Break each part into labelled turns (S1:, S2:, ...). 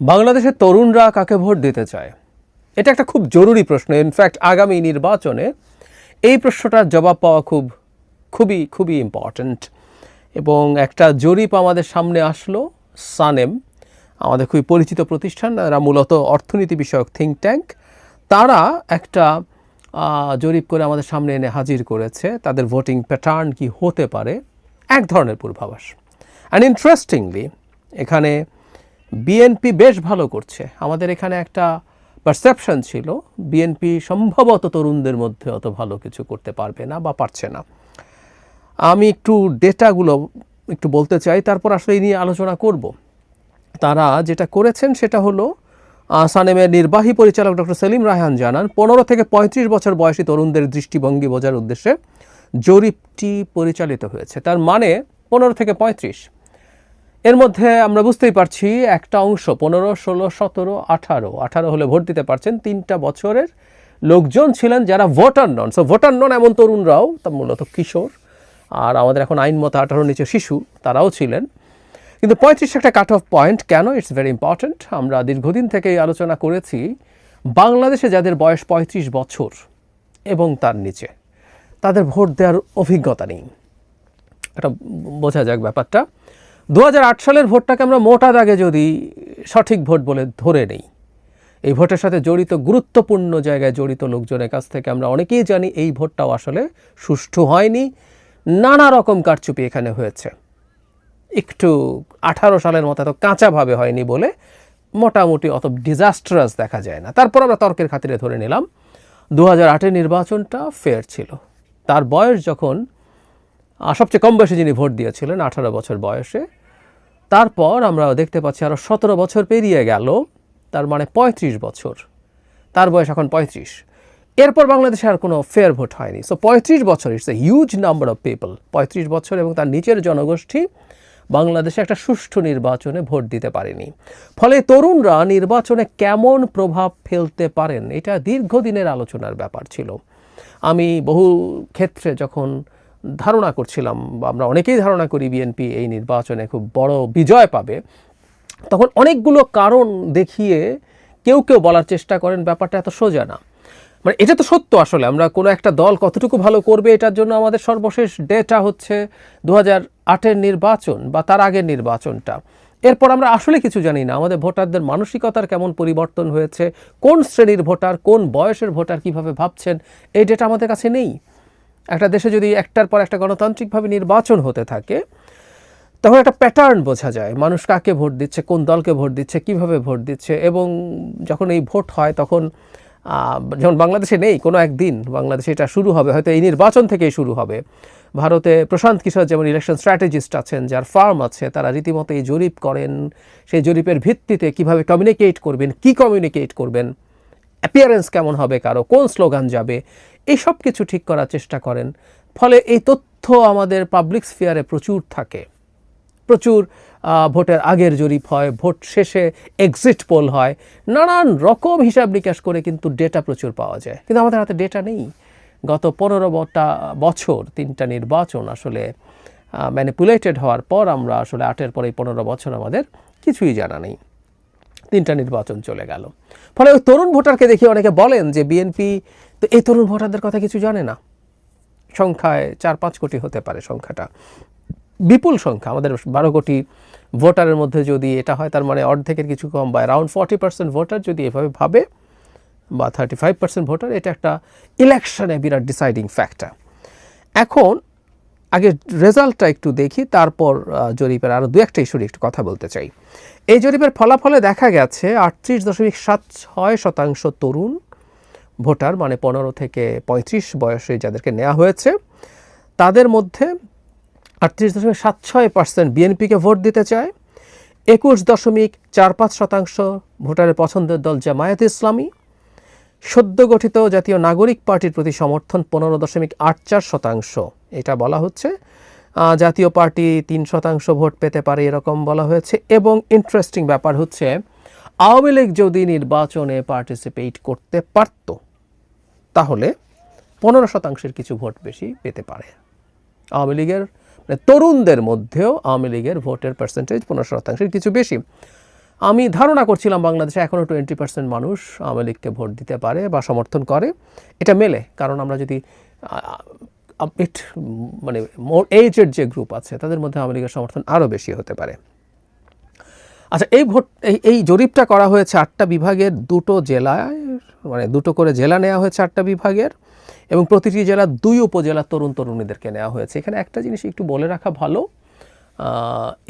S1: বাংলাদেশের তরুণরা কাকে ভোট দিতে চায়? এটা একটা খুব জরুরি প্রশ্ন। ইনফ্যাক্ট আগামী নির্বাচনে এই প্রশ্নটার জবাব পাওয়া খুব, খুবই খুবই ইম্পর্ট্যান্ট এবং একটা জরিপ আমাদের সামনে আসলো, সানেম, আমাদের খুবই পরিচিত প্রতিষ্ঠান, এরা মূলত অর্থনীতি বিষয়ক থিঙ্ক ট্যাঙ্ক তারা একটা জরিপ করে আমাদের সামনে এনে হাজির করেছে। তাদের ভোটিং প্যাটার্ন কি হতে পারে? এক ধরনের পূর্বাভাস। অ্যান্ড ইন্টারেস্টিংলি এখানে বিএনপি বেশ ভালো করছে। আমাদের এখানে একটা পারসেপশন ছিল বিএনপি সম্ভবত তরুণদের মধ্যে অত ভালো কিছু করতে পারবে না বা পারছে না। আমি একটু ডেটাগুলো একটু বলতে চাই, তারপর আসলে এই নিয়ে আলোচনা করব। তারা যেটা করেছেন সেটা হলো সানেমের নির্বাহী পরিচালক ডক্টর সেলিম রায়হান জানান, পনেরো থেকে পঁয়ত্রিশ বছর বয়সী তরুণদের দৃষ্টিভঙ্গি বোঝার উদ্দেশ্যে জরিপটি পরিচালিত হয়েছে। তার মানে পনেরো থেকে পঁয়ত্রিশ। এর মধ্যে আমরা বুঝতেই পারছি একটা অংশ, পনেরো, ষোলো, সতেরো, আঠারো। আঠারো হলে ভোট দিতে পারছেন তিনটা বছরের লোকজন ছিলেন যারা ভোটার নন। সো ভোটার নন এমন তরুণরাও, তা মূলত কিশোর। আর আমাদের এখন আইন মতো আঠারোর নিচে শিশু, তারাও ছিলেন। কিন্তু পঁয়ত্রিশ একটা কাট অফ পয়েন্ট কেন? ইটস ভেরি ইম্পর্ট্যান্ট আমরা দীর্ঘদিন থেকেই আলোচনা করেছি বাংলাদেশে যাদের বয়স পঁয়ত্রিশ বছর এবং তার নিচে, তাদের ভোট দেওয়ার অভিজ্ঞতা নেই। এটা বোঝা যাক ব্যাপারটা। দু হাজার আট সালের ভোটটাকে আমরা মোটা দাগে যদি সঠিক ভোট বলে ধরে নেই, এই ভোটের সাথে জড়িত, গুরুত্বপূর্ণ জায়গায় জড়িত লোকজনের কাছ থেকে আমরা অনেকেই জানি এই ভোটটাও আসলে সুষ্ঠু হয়নি। নানা রকম কারচুপি এখানে হয়েছে। একটু আঠারো সালের মতো এত কাঁচাভাবে হয়নি বলে মোটামুটি অত ডিজাস্ট্রাস দেখা যায় না। তারপর আমরা তর্কের খাতিরে ধরে নিলাম দু হাজার নির্বাচনটা ফেয়ার ছিল। তার বয়স যখন সবচেয়ে কম বয়সে যিনি ভোট দিয়েছিলেন, আঠারো বছর বয়সে, তারপর আমরা দেখতে পাচ্ছি আরও সতেরো বছর পেরিয়ে গেল, তার মানে পঁয়ত্রিশ বছর। তার বয়স এখন পঁয়ত্রিশ। এরপর বাংলাদেশে আর কোনো ফেয়ার ভোট হয়নি। সো পঁয়ত্রিশ বছর it's a huge number of people পঁয়ত্রিশ বছর এবং তার নিচের জনগোষ্ঠী বাংলাদেশে একটা সুষ্ঠু নির্বাচনে ভোট দিতে পারেনি। ফলে তরুণরা নির্বাচনে কেমন প্রভাব ফেলতে পারেন, এটা দীর্ঘদিনের আলোচনার ব্যাপার ছিল। আমি বহু ক্ষেত্রে যখন ধারণা করছিলাম বা আমরা অনেকেই ধারণা করি বিএনপি এই নির্বাচনে খুব বড় বিজয় পাবে, তখন অনেকগুলো কারণ দেখিয়ে কেউ কেউ বলার চেষ্টা করেন ব্যাপারটা এত সোজা না। মানে এটা তো সত্য আসলে, আমরা কোনো একটা দল কতটুকু ভালো করবে এটার জন্য আমাদের সর্বশেষ ডেটা হচ্ছে দু হাজার আটের নির্বাচন বা তার আগের নির্বাচনটা। এরপর আমরা আসলে কিছু জানি না, আমাদের ভোটারদের মানসিকতার কেমন পরিবর্তন হয়েছে, কোন শ্রেণির ভোটার, কোন বয়সের ভোটার কীভাবে ভাবছেন, এই ডেটা আমাদের কাছে নেই। একটা দেশে যদি একটার পর একটা গণতান্ত্রিকভাবে নির্বাচন হতে থাকে, তখন একটা প্যাটার্ন বোঝা যায়। মানুষ কাকে ভোট দিচ্ছে, কোন দলকে ভোট দিচ্ছে, কীভাবে ভোট দিচ্ছে, এবং যখন এই ভোট হয় তখন যেমন বাংলাদেশে নেই কোনো একদিন, বাংলাদেশে এটা শুরু হবে, হয়তো এই নির্বাচন থেকেই শুরু হবে। ভারতে প্রশান্ত কিশোর যেমন ইলেকশন স্ট্র্যাটেজিস্ট আছেন, যার ফার্ম আছে, তারা রীতিমতো এই জরিপ করেন। সেই জরিপের ভিত্তিতে কীভাবে কমিউনিকেট করবেন, কি কমিউনিকেট করবেন অ্যাপিয়ারেন্স কেমন হবে কারও, কোন স্লোগান যাবে এই সব কিছু ঠিক করার চেষ্টা করেন। ফলে এই তথ্য আমাদের পাবলিক স্ফিয়ারে প্রচুর থাকে। প্রচুর ভোটের আগের জরিপ হয়, ভোট শেষে এক্সিট পোল হয়। নানান রকম হিসাব নিকাশ করে কিন্তু ডেটা প্রচুর পাওয়া যায়। কিন্তু আমাদের হাতে ডেটা নেই। গত পনেরো বটা, বছর তিনটা নির্বাচন আসলে ম্যানিপুলেটেড হওয়ার পর আমরা আসলে আটের পরে পনেরো বছর আমাদের কিছুই জানা নেই। তিনটা নির্বাচন চলে গেল। ফলে ওই তরুণ ভোটারকে দেখে অনেকে বলেন যে বিএনপি তো এই তরুণ ভোটারদের কথা কিছু জানে না? সংখ্যায় চার পাঁচ কোটি হতে পারে সংখ্যাটা। বিপুল সংখ্যা, আমাদের বারো কোটি ভোটারের মধ্যে যদি এটা হয়, তার মানে অর্ধেকের কিছু কম বা অ্যারাউন্ড ফর্টি পার্সেন্ট ভোটার যদি এভাবে ভাবে বা থার্টি ফাইভ পার্সেন্ট ভোটার, এটা একটা ইলেকশনে বিরাট ডিসাইডিং ফ্যাক্টর এখন আগে রেজাল্টটা একটু দেখি, তারপর জরিপের আরও দু একটা ইস্যুর একটু কথা বলতে চাই। এই জরিপের ফলাফলে দেখা গেছে আটত্রিশ দশমিক সাত ছয় শতাংশ তরুণ ভোটার মানে পনেরো থেকে পঁয়ত্রিশ বয়সে যাদেরকে নেওয়া হয়েছে, তাদের মধ্যে আটত্রিশ দশমিক সাত ছয় পার্সেন্ট বিএনপিকে ভোট দিতে চায়। একুশ দশমিক চার পাঁচ শতাংশ ভোটারের পছন্দের দল জামায়াত ইসলামী। সদ্য গঠিত জাতীয় নাগরিক পার্টির প্রতি সমর্থন পনেরো দশমিক আট চার শতাংশ। এটা বলা হচ্ছে জাতীয় পার্টি তিন শতাংশ ভোট পেতে পারে এরকম বলা হয়েছে। এবং ইন্টারেস্টিং ব্যাপার হচ্ছে আওয়ামী লীগ যদি নির্বাচনে পার্টিসিপেট করতে পারত, তাহলে পনেরো শতাংশের কিছু ভোট বেশি পেতে পারে। আওয়ামী লীগের মানে তরুণদের মধ্যেও আওয়ামী লীগের ভোটের পার্সেন্টেজ পনেরো শতাংশের কিছু বেশি। আমি ধারণা করছিলাম বাংলাদেশে এখনও টোয়েন্টি পার্সেন্ট মানুষ আওয়ামী লীগকে ভোট দিতে পারে বা সমর্থন করে। এটা মেলে, কারণ আমরা যদি মানে মোর এজেড যে গ্রুপ আছে, তাদের মধ্যে আওয়ামী লীগের সমর্থন আরও বেশি হতে পারে। আচ্ছা এই ভোট, এই জরিপটা করা হয়েছে আটটা বিভাগের দুটো জেলায় মানে দুটো করে জেলা নেওয়া হয়েছে আটটা বিভাগের এবং প্রতিটি জেলার দুই উপজেলা তরুণ তরুণীদেরকে নেওয়া হয়েছে। এখানে একটা জিনিস একটু বলে রাখা ভালো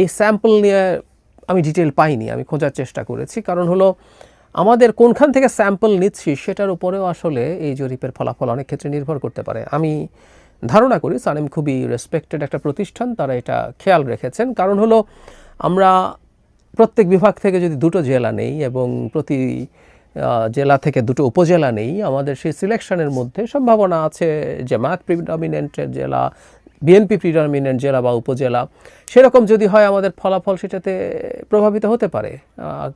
S1: এই স্যাম্পল নিয়ে আমি ডিটেল পাইনি, আমি খোঁজার চেষ্টা করেছি। কারণ হলো, আমাদের কোনখান থেকে স্যাম্পল নিচ্ছি সেটার উপরেও আসলে এই জরিপের ফলাফল অনেক ক্ষেত্রে নির্ভর করতে পারে। আমি ধারণা করি সানেম খুবই রেসপেক্টেড একটা প্রতিষ্ঠান, তারা এটা খেয়াল রেখেছেন। কারণ হলো, আমরা প্রত্যেক বিভাগ থেকে যদি দুটো জেলা নেই এবং প্রতি জেলা থেকে দুটো উপজেলা নেই, আমাদের সেই সিলেকশনের মধ্যে সম্ভাবনা আছে যে জামায়াত প্রিডমিনেন্টের জেলা, বিএনপি প্রিডমিনেন্ট জেলা বা উপজেলা। সেরকম যদি হয় আমাদের ফলাফল সেটাতে প্রভাবিত হতে পারে।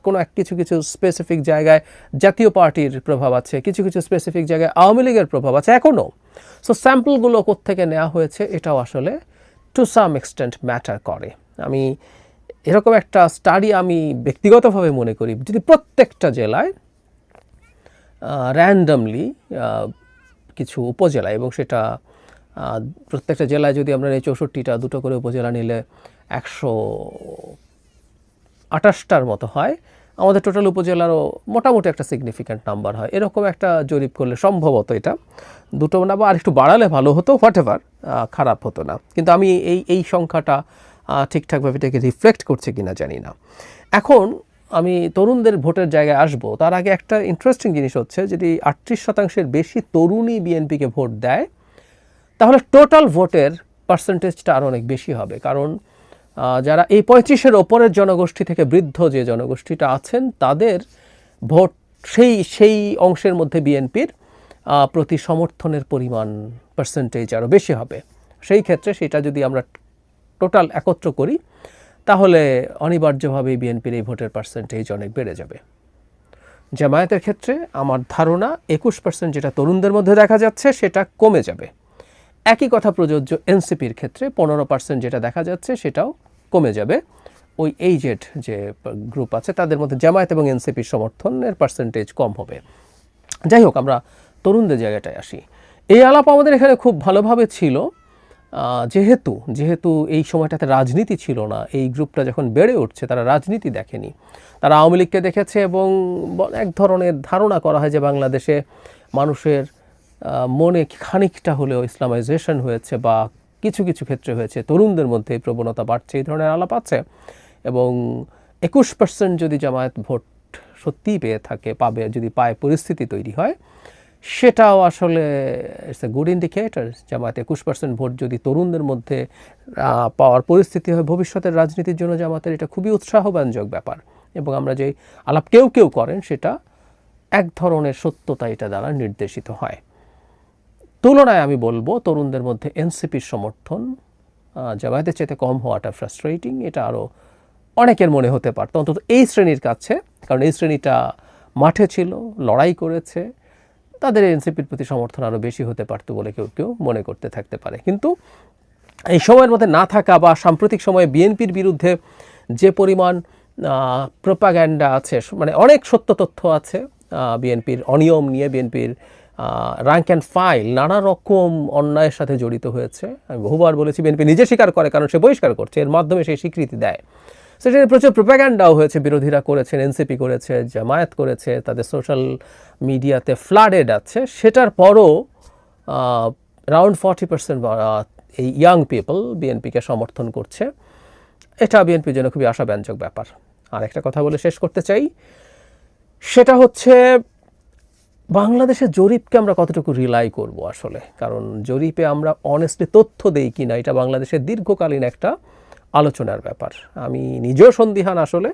S1: কোনো এক কিছু কিছু স্পেসিফিক জায়গায় জাতীয় পার্টির প্রভাব আছে, কিছু কিছু স্পেসিফিক জায়গায় আওয়ামী লীগের প্রভাব আছে এখনও সো স্যাম্পলগুলো কোত্থেকে নেওয়া হয়েছে এটাও আসলে টু সাম এক্সটেন্ট ম্যাটার করে। আমি এরকম একটা স্টাডি আমি ব্যক্তিগতভাবে মনে করি, যদি প্রত্যেকটা জেলায় র্যান্ডামলি কিছু উপজেলা এবং সেটা প্রত্যেকটা জেলায় যদি আমরা এই চৌষট্টিটা, দুটো করে উপজেলা নিলে একশো আঠাশটার মতো হয়, আমাদের টোটাল উপজেলারও মোটামুটি একটা সিগনিফিক্যান্ট নাম্বার হয়। এরকম একটা জরিপ করলে সম্ভবত এটা দুটো না বা আরেকটু বাড়ালে ভালো হতো হোয়াট এভার খারাপ হতো না। কিন্তু আমি এই এই সংখ্যাটা ঠিকঠাকভাবে এটাকে রিফ্লেক্ট করছে কিনা জানি না। এখন আমি তরুণদের ভোটের জায়গায় আসব, তার আগে একটা ইন্টারেস্টিং জিনিস হচ্ছে, যদি আটত্রিশ শতাংশের বেশি তরুণী বিএনপিকে ভোট দেয়, তাহলে টোটাল ভোটের পার্সেন্টেজটা আরও অনেক বেশি হবে। কারণ যারা এই পঁয়ত্রিশের ওপরের জনগোষ্ঠী থেকে বৃদ্ধ যে জনগোষ্ঠীটা আছেন, তাদের ভোট সেই সেই অংশের মধ্যে বিএনপির প্রতি সমর্থনের পরিমাণ পার্সেন্টেজ আরও বেশি হবে। সেই ক্ষেত্রে সেটা যদি আমরা টোটাল একত্র করি, তাহলে অনিবার্যভাবেই বিএনপির এই ভোটের পার্সেন্টেজ অনেক বেড়ে যাবে। জামায়াতের ক্ষেত্রে আমার ধারণা একুশ পার্সেন্ট যেটা তরুণদের মধ্যে দেখা যাচ্ছে সেটা কমে যাবে। একই কথা প্রযোজ্য এনসিপির ক্ষেত্রে পনেরো পার্সেন্ট যেটা দেখা যাচ্ছে সেটাও কমে যাবে। ওই এইজেড যে গ্রুপ আছে তাদের মধ্যে জামায়াত এবং এনসিপির সমর্থনের পার্সেন্টেজ কম হবে। যাই হোক, আমরা তরুণদের জায়গাটায় আসি। এই আলাপ আমাদের এখানে খুব ভালোভাবে ছিল। যেহেতু যেহেতু এই সময়টাতে রাজনীতি ছিল না, এই গ্রুপটা যখন বেড়ে উঠছে, তারা রাজনীতি দেখেনি। তারা আওয়ামী লীগকে দেখেছে এবং এক ধরনের ধারণা করা হয় যে বাংলাদেশে মানুষের মনে খানিকটা হলেও ইসলামাইজেশন হয়েছে বা কিছু কিছু ক্ষেত্রে হয়েছে। তরুণদের মধ্যে এই প্রবণতা বাড়ছে, এই ধরনের আলাপ আছে এবং একুশ পার্সেন্ট যদি জামায়াত ভোট সত্যিই পেয়ে থাকে, পাবে, যদি পায়, পরিস্থিতি তৈরি হয় সেটাও আসলে it's a good indicator Jamaat একুশ পার্সেন্ট ভোট যদি তরুণদের মধ্যে পাওয়ার পরিস্থিতি হয়, ভবিষ্যতের রাজনীতির জন্য জামাতের এটা খুবই উৎসাহব্যঞ্জক ব্যাপার। এবং আমরা যে আলাপ কেউ কেউ করেন, সেটা এক ধরনের সত্যতা এটা দ্বারা নির্দেশিত হয়। তুলনায় আমি বলব, তরুণদের মধ্যে এনসিপির সমর্থন জামায়াতের চাইতে কম হওয়াটা ফ্রাস্ট্রেটিং এটা আরও অনেকের মনে হতে পারত। অন্তত এই শ্রেণির কাছে, কারণ এই শ্রেণীটা মাঠে ছিল, লড়াই করেছে তাদের এনসিপির প্রতি সমর্থন আরও বেশি হতে পারতো বলে কেউ কেউ মনে করতে থাকতে পারে। কিন্তু এই সময়ের মধ্যে না থাকা বা সাম্প্রতিক সময়ে বিএনপির বিরুদ্ধে যে পরিমাণ প্রোপাগ্যান্ডা আছে মানে অনেক সত্য তথ্য আছে বিএনপির অনিয়ম নিয়ে বিএনপির র্যাঙ্ক অ্যান্ড ফাইল নানা রকম অন্যায়ের সাথে জড়িত হয়েছে। আমি বহুবার বলেছি, বিএনপি নিজে স্বীকার করে, কারণ সে বহিষ্কার করছে, এর মাধ্যমে সে স্বীকৃতি দেয়। সেটা প্রচুর প্রোপাগ্যান্ডাও হয়েছে, বিরোধীরা করেছেন, এনসিপি করেছে, জামায়াত করেছে, তাদের সোশ্যাল মিডিয়াতে ফ্লাডেড আছে। সেটার পরও রাউন্ড ফর্টি পার্সেন্ট এই ইয়াং পিপল বিএনপিকে সমর্থন করছে। এটা বিএনপির জন্য খুবই আশাব্যঞ্জক ব্যাপার। আর একটা কথা বলে শেষ করতে চাই, সেটা হচ্ছে বাংলাদেশের জরিপকে আমরা কতটুকু রিলাই করব আসলে? কারণ জরিপে আমরা অনেস্টলি তথ্য দেই কিনা, এটা বাংলাদেশের দীর্ঘকালীন একটা আলোচনার ব্যাপার। আমি নিজেও সন্দিহান আসলে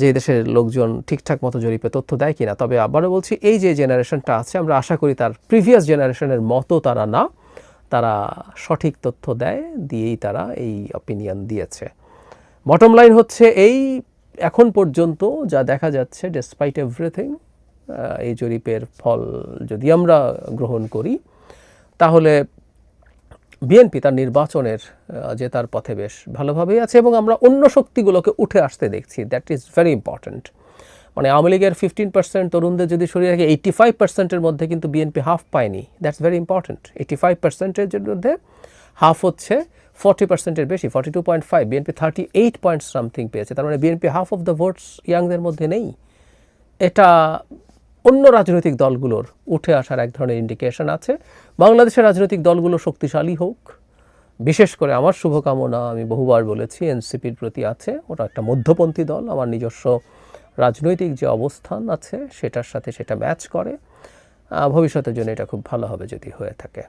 S1: যে দেশের লোকজন ঠিকঠাক মতো জরিপে তথ্য দেয় কিনা। তবে আবারও বলছি, এই যে জেনারেশনটা আছে, আমরা আশা করি তার প্রিভিয়াস জেনারেশনের মতো তারা না, তারা সঠিক তথ্য দেয়, দিয়েই তারা এই অপিনিয়ন দিয়েছে। বটম লাইন হচ্ছে এই এখন পর্যন্ত যা দেখা যাচ্ছে ডেসপাইট এভরিথিং এই জরিপের ফল যদি আমরা গ্রহণ করি, তাহলে বিএনপি তার নির্বাচনের জেতার পথে বেশ ভালোভাবেই আছে এবং আমরা অন্য শক্তিগুলোকে উঠে আসতে দেখছি। দ্যাট ইজ ভেরি ইম্পর্ট্যান্ট মানে আওয়ামী লীগের ফিফটিন পার্সেন্ট তরুণদের যদি সরিয়ে রাখে এইটি ফাইভ পার্সেন্টের মধ্যে কিন্তু বিএনপি হাফ পায়নি। That's very important eighty five পার্সেন্টের মধ্যে হাফ হচ্ছে ফর্টি পার্সেন্টের বেশি forty two point five BNP thirty eight point something পেয়েছে। তার মানে BNP half of the votes ইয়াংদের মধ্যে নেই। এটা অন্য রাজনৈতিক দলগুলোর উঠে আসার এক ধরনের ইন্ডিকেশন আছে। বাংলাদেশের রাজনৈতিক দলগুলো শক্তিশালী হোক, বিশেষ করে আমার শুভকামনা আমি বহুবার বলেছি, এনসিপির প্রতি আছে, ওটা একটা মধ্যপন্থী দল, আমার নিজস্ব রাজনৈতিক যে অবস্থান আছে, সেটার সাথে সেটা ম্যাচ করে। ভবিষ্যতের জন্য এটা খুব ভালো হবে যদি হয়ে থাকে।